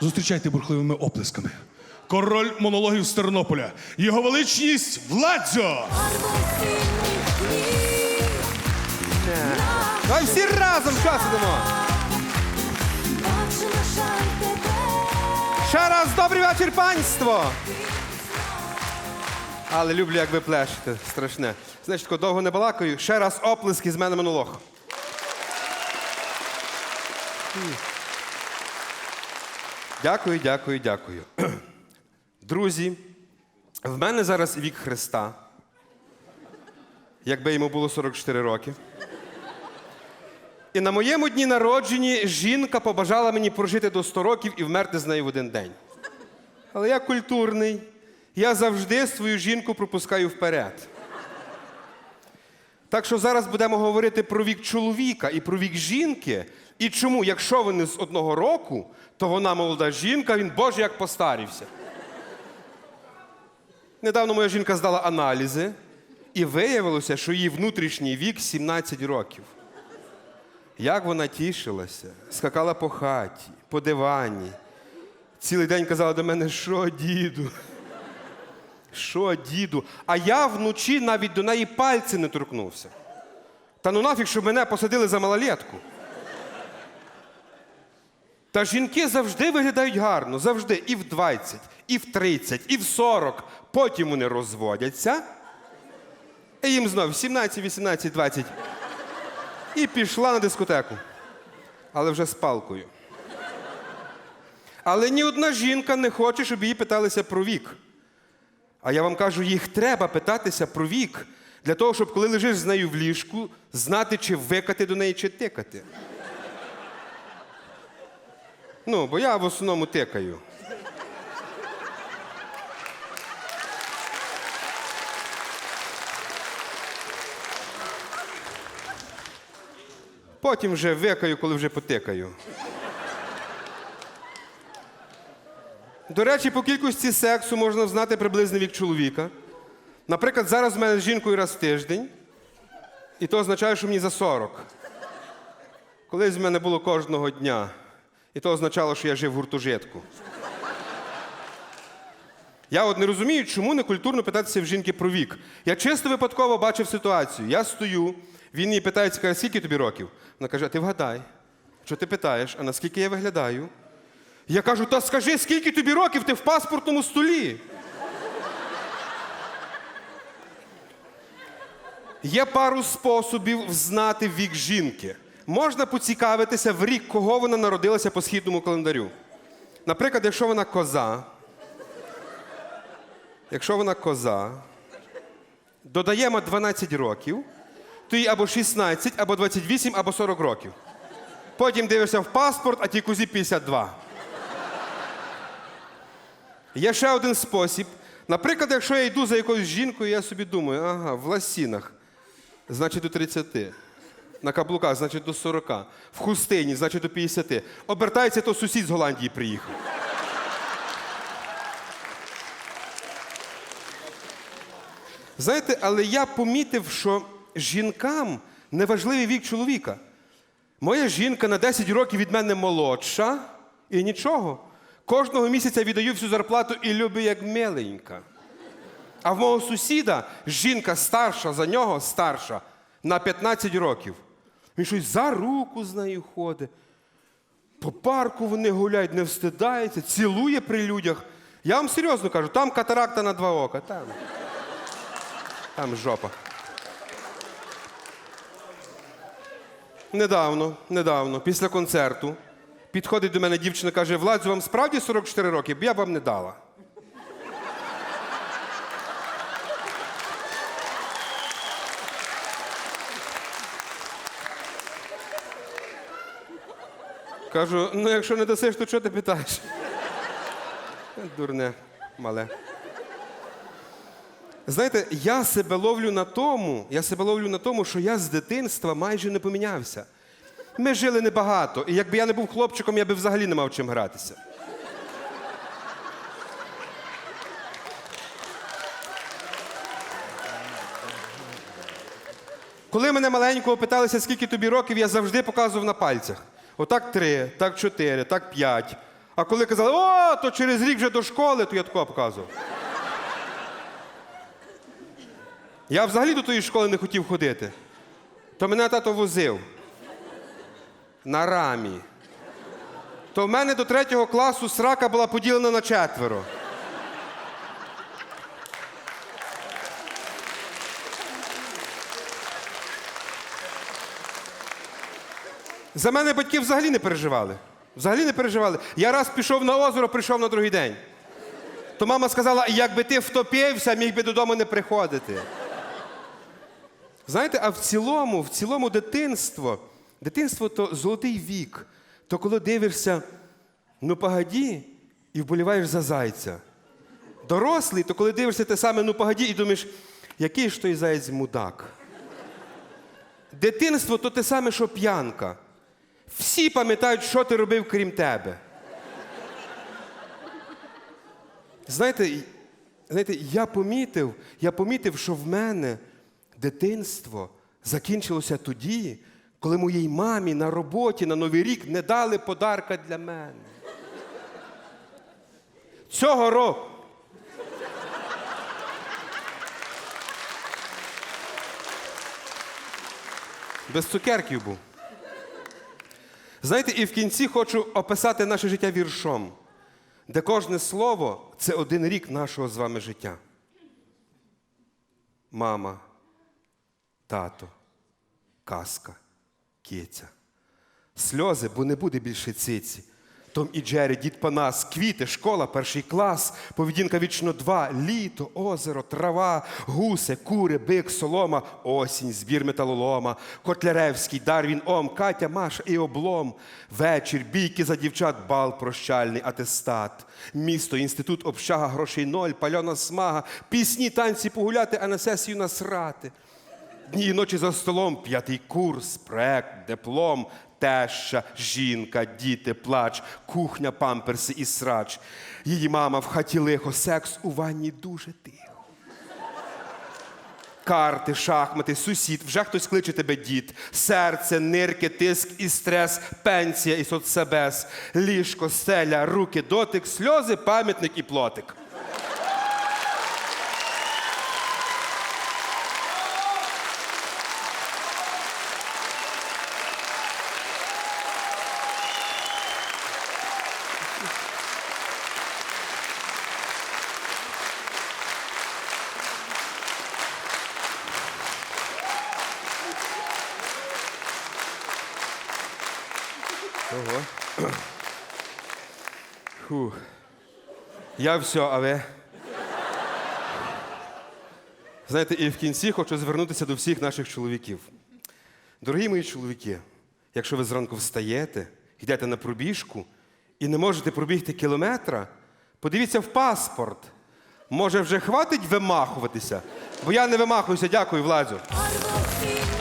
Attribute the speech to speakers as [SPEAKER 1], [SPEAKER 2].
[SPEAKER 1] Зустрічайте бурхливими оплесками. Король монологів з Тернополя. Його величність Владзо!
[SPEAKER 2] Давай всі разом час ідемо. Ще раз добрий вечір, панство! Але люблю, як ви плещете. Страшне. Значить, тако довго не балакаю. Ще раз оплески з мене монолог. Дякую, дякую, дякую. Друзі, в мене зараз вік Христа. Якби йому було 44 роки. І на моєму дні народженні жінка побажала мені прожити до 100 років і вмерти з нею в один день. Але я культурний, я завжди свою жінку пропускаю вперед. Так що зараз будемо говорити про вік чоловіка і про вік жінки. І чому, якщо вони з одного року, то вона молода жінка, він боже як постарівся. Недавно моя жінка здала аналізи, і виявилося, що її внутрішній вік 17 років. Як вона тішилася, скакала по хаті, по дивані. Цілий день казала до мене, що діду? Що, діду? А я вночі навіть до неї пальці не торкнувся. Та ну нафіг, щоб мене посадили за малолетку. Та жінки завжди виглядають гарно, завжди. І в 20, і в 30, і в 40. Потім вони розводяться. І їм знов 17, 18, 20. І пішла на дискотеку. Але вже з палкою. Але ні одна жінка не хоче, щоб її питалися про вік. А я вам кажу, їх треба питатися про вік, для того, щоб коли лежиш з нею в ліжку, знати, чи викати до неї, чи тикати. Ну, бо я в основному тикаю. Потім вже викаю, коли вже потикаю. До речі, по кількості сексу можна знати приблизний вік чоловіка. Наприклад, зараз в мене з жінкою раз в тиждень, і то означає, що мені за 40. Колись в мене було кожного дня, і то означало, що я жив в гуртожитку. Я от не розумію, чому не культурно питатися в жінки про вік. Я чисто випадково бачив ситуацію. Я стою, він її питається, каже, скільки тобі років? Вона каже, а ти вгадай. Що ти питаєш, а наскільки я виглядаю? Я кажу, та скажи, скільки тобі років ти в паспортному столі? Є пару способів знати вік жінки. Можна поцікавитися в рік, кого вона народилася по східному календарю. Наприклад, якщо вона коза, якщо вона коза, додаємо 12 років, то їй або 16, або 28, або 40 років. Потім дивишся в паспорт, а тій козі 52. Є ще один спосіб. Наприклад, якщо я йду за якоюсь жінкою, я собі думаю, ага, в ласінах, значить до 30. На каблуках, значить до 40. В хустині, значить до 50. Обертається, то сусід з Голландії приїхав. Знаєте, але я помітив, що жінкам не важливий вік чоловіка. Моя жінка на 10 років від мене молодша і нічого. Кожного місяця віддаю всю зарплату і люблю як миленька. А в мого сусіда жінка старша за нього старша на 15 років. Він щось за руку з нею ходить. По парку вони гуляють, не встидається, цілує при людях. Я вам серйозно кажу, там катаракта на два ока. Там, там жопа. Недавно, недавно, після концерту, підходить до мене дівчина, каже: Владзю, вам справді 44 роки, б я вам не дала. Кажу, ну якщо не дасиш, то чого ти питаєш? Дурне, мале. Знаєте, я себе ловлю на тому, я себе ловлю на тому, що я з дитинства майже не помінявся. Ми жили небагато, і якби я не був хлопчиком, я би взагалі не мав чим гратися. Коли мене маленького питалися, скільки тобі років, я завжди показував на пальцях. Отак три, так чотири, так п'ять. А коли казали, о, то через рік вже до школи, то я такого показував. Я взагалі до тої школи не хотів ходити. То мене тато возив. На рамі. То в мене до третього класу срака була поділена на четверо. За мене батьки взагалі не переживали. Взагалі не переживали. Я раз пішов на озеро, прийшов на другий день. То мама сказала, якби ти втопився, міг би додому не приходити. Знаєте, а в цілому, в цілому дитинство, дитинство то золотий вік. То коли дивишся, ну погоді, і вболіваєш за зайця. Дорослий, то коли дивишся те саме, ну погоді, і думаєш, який ж той заєць мудак. Дитинство то те саме, що п'янка. Всі пам'ятають, що ти робив, крім тебе. Знаєте, знаєте, я помітив, я помітив, що в мене дитинство закінчилося тоді, коли моїй мамі на роботі на Новий рік не дали подарка для мене. Цього року. Без цукерків був. Знаєте, і в кінці хочу описати наше життя віршом, де кожне слово це один рік нашого з вами життя. Мама, тато, казка, кіця. Сльози, бо не буде більше циці. Том і Джері, дід Панас, квіти, школа, перший клас, поведінка вічно два, літо, озеро, трава, гуси, кури, бик, солома, осінь, збір металолома, Котляревський, Дарвін, Ом, Катя, Маша і облом, вечір, бійки за дівчат, бал, прощальний, атестат, місто, інститут, общага, грошей ноль, пальона смага, пісні, танці погуляти, а на сесію насрати. Дні і ночі за столом, п'ятий курс, проект, диплом, теща, жінка, діти, плач, кухня, памперси і срач. Її мама в хаті лихо, секс у ванні дуже тихо. Карти, шахмати, сусід, вже хтось кличе тебе дід, серце, нирки, тиск і стрес, пенсія і соцсебес, ліжко, стеля, руки, дотик, сльози, пам'ятник і плотик. Ого. Фух. Я все, а ви? Знаєте, і в кінці хочу звернутися до всіх наших чоловіків. Дорогі мої чоловіки, якщо ви зранку встаєте, йдете на пробіжку і не можете пробігти кілометра, подивіться в паспорт. Може, вже хватить вимахуватися? Бо я не вимахуюся, дякую,
[SPEAKER 3] фільм